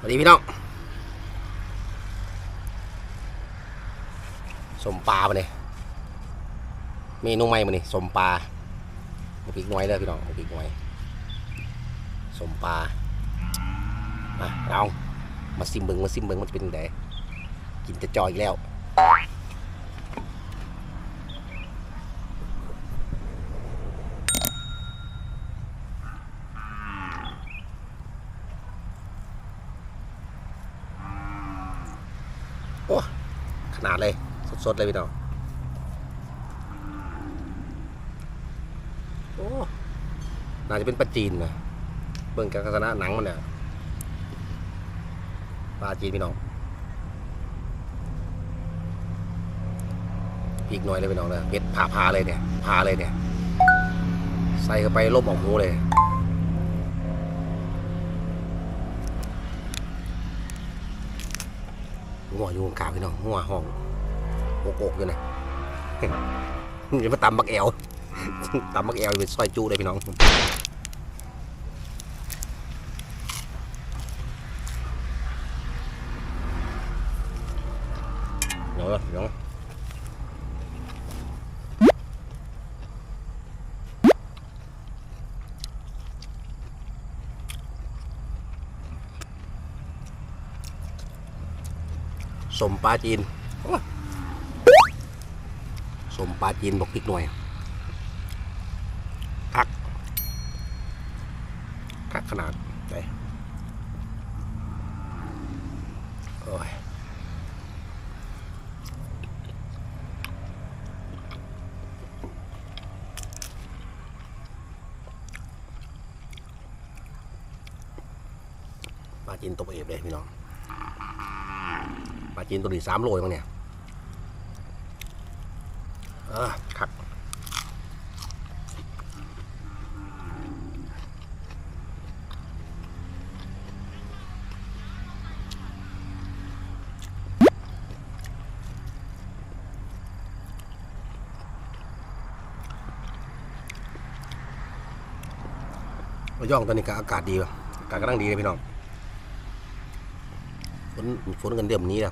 สวัสดีพี่น้องสมปลามาเนี่ยเมนูใหม่มาเนี่ยสมปลาเอาปีกน่อยเลยพี่น้องเอาปีกน่อยสมปลามาเอามาซิมเบิงมาซิมเบิงมันจะเป็นยังไงกินจะจอยอีกแล้ว โอ้ขนาดเลยสดๆเลยพี่น้องโอ้น่าจะเป็นปลาจีนนะเบิ่งการลักษณะหนังมันเนี่ยปลาจีนพี่น้องอีกหน่อยเลยพี่น้องเลยเม็ดผ่าๆเลยเนี่ยพาเลยเนี่ย ใส่เข้าไปลบออกหูเลย หัวอยู่ข้างๆพี่น้องหัวห้องโกกอยู่นะอย่ามาตำบักแอวตำบักแอวเป็นซอยจูเลยพี่น้องเดี๋ยวเดี๋ยว สมปลาจีนสมปลาจีนบอกพริกหน่วยคักคักขนาดไหนโอ้ยปลาจีนตัวเอฟเลยพี่น้อง ปลาจีนตัวนี้สามโลมั้งเนี่ยเออครับย่องตอนนี้ก็อากาศดีป่ะอากาศกำลังดีเลยพี่น้องฝนฝนกันเดือมนี้แล้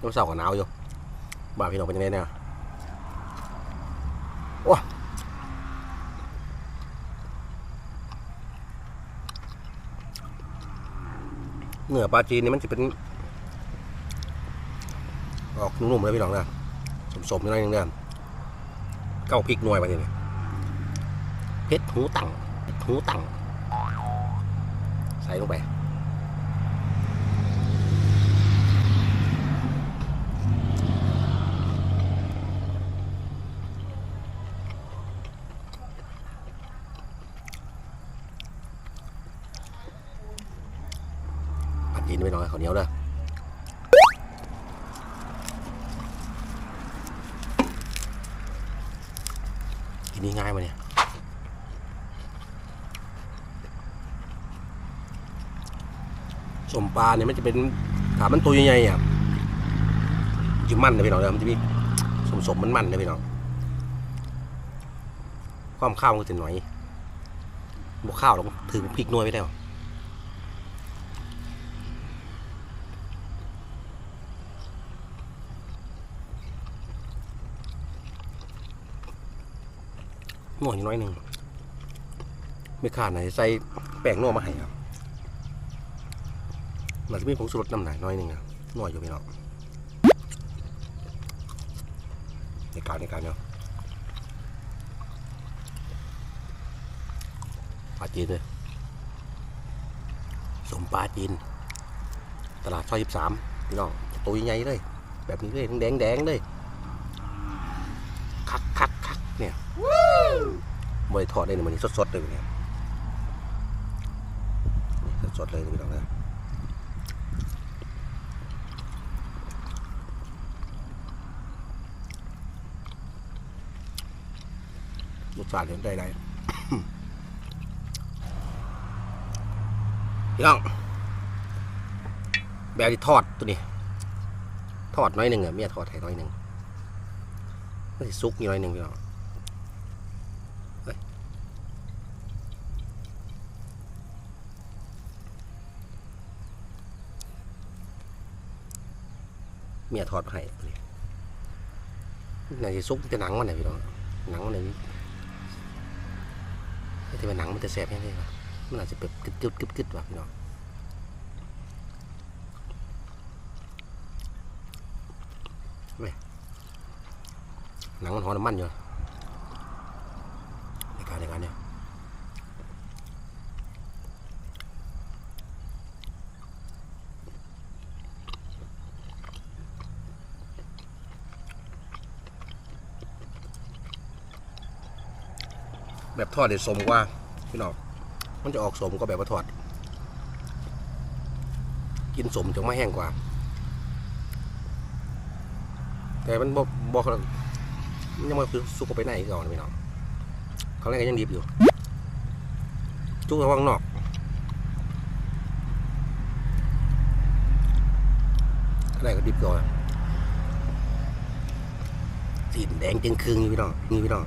วน้ำเสาร์กับหนาวอยู่บ่าพี่น้องเป็นยังไงเนี่ยโอ้เนื้อปลาจีนนี่มันจะเป็น ออกนุ่มๆเลยพี่น้องนะสมๆนิดนึงเนี่ยเก้าพริกหน่วยไปเลยเพชรหูตังหูตังใส่ลงไป นไปหน่อยข้าวเหนียวเด้อกินนี่ง่ายมาเนี่ยสมปลาเนี่ยมันจะเป็นถามมันตัวใหญ่ๆอะจะมันนะพี่น้องเด้อมันจะมีสมสมมันมันนะพี่น้องความข้าวมันก็จะหน่อยบวกข้าวหรอกถือพริกนวยไปได้หรอ หน่วยน้อยหนึ่งไม่ขาดไหนใส่แป้งนัวมาให้ครับมันจะมีผงชูรสน้ำหนักน้อยหนึ่งครับนัวอยู่พี่น้องในการในการเนาะปลาจีนเลยสมปลาจีน ตลาดซอยสิบสามพี่น้องตัวใหญ่เลย แบบนี้เลยแดงแดงเลย คักคักคัก เนี่ยบริทอดได้เนี่ยมันนี่สดๆเลยเนี่ยนี่สดๆเลยนะพี่น้องนะรสชาติเห็นได้ได้พี่น้องแบบที่ทอดตัวนี้ทอดน้อยหนึ่งอะเมียทอดให้น้อยหนึ่งไม่ใช่ซุกนี่น้อยหนึ่งพี่น้อง เมียทอดมาให้นี่ไหนจะซุกจะหนังมันไหนพี่น้องหนังมันไหนไม่ใช่ว่าหนังมันจะแสบยังไงวะมันอาจจะแบบกึดกึดกึดกึดว่ะพี่น้องเว้ยหนังมันหอมน้ำมันอยู่ในการในการเนี่ย แบบทอดเด็ดสมกว่าพี่น้องมันจะออกสมก็แบบว่าทอด กินสมจะไม่แห้งกว่า แต่มันบ่บ่มันยังไมาสุกออกไปไหนก่อนพี่น้องเขาแรกก็ยังดิบอยู่ จุกระวังนอกเขาแรกก็ดิบก่อนสีแดงจึงคืงนี่พี่น้องนี่พี่น้อง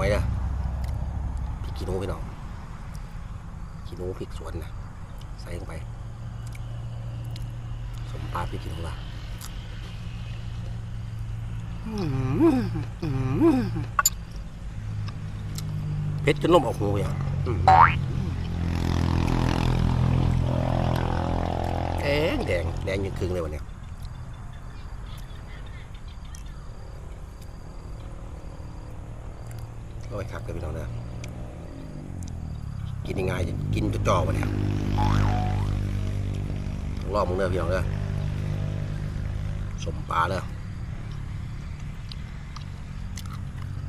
พริกหน่อยอะพริกขี้หนูพี่น้องขี้หนูพริกสวนนะใส่ลงไป สมปาพริกขี้หนูละเผ็ดจนนมออกหูอย่างอื้อแดงแดงแดงยังครึ่งเลยวันเนี้ย โอ้ยครับกับพี่น้องเด้อกินยังไงกินจ่อๆวันเนี้ยต้องลองมึงเด้อพี่น้องเด้อสมปลาเด้อ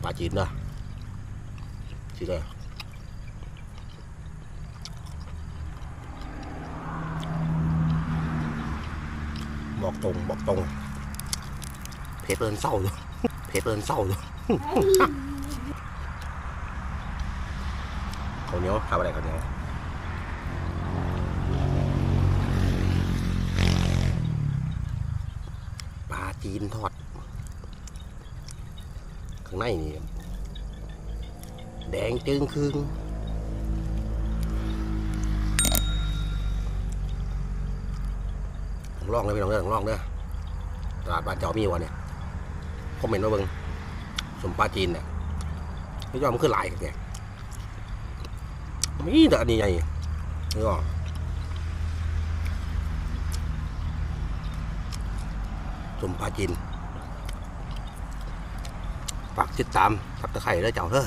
ปลาจีนเด้อจีนเด้อบอกตรงบอกตรงเพชรเปินเศร้าอยู่เพชรเปินเศร้าอยู่ ขาเนียทำอะไรข้าเนียปลาจีนทอด ข้างในนี่ แดงจึงครึ่งลองเลยพี่น้องเด้อลองเด้อตลาดบ้านเจ้ามีวะเนี่ยคอมเมนต์มาเบิ่งสมปลาจีนเนี่ยไม่ยอมมันคือหลายแก มีแต่อันนี้ใหญ่นี่ก็สมปลาจีนฝากติดตามสับตะไคร้แล้วเจ้าเด้อ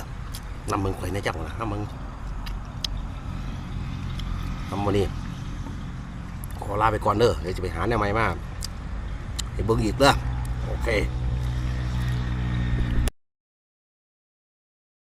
นำมึงข่อยในเจ้านะนำมึงทำวันนี้ ขอลาไปก่อนเด้อเดี๋ยวจะไปหาแนวใหม่มาให้เบิ่งอีกเด้อโอเค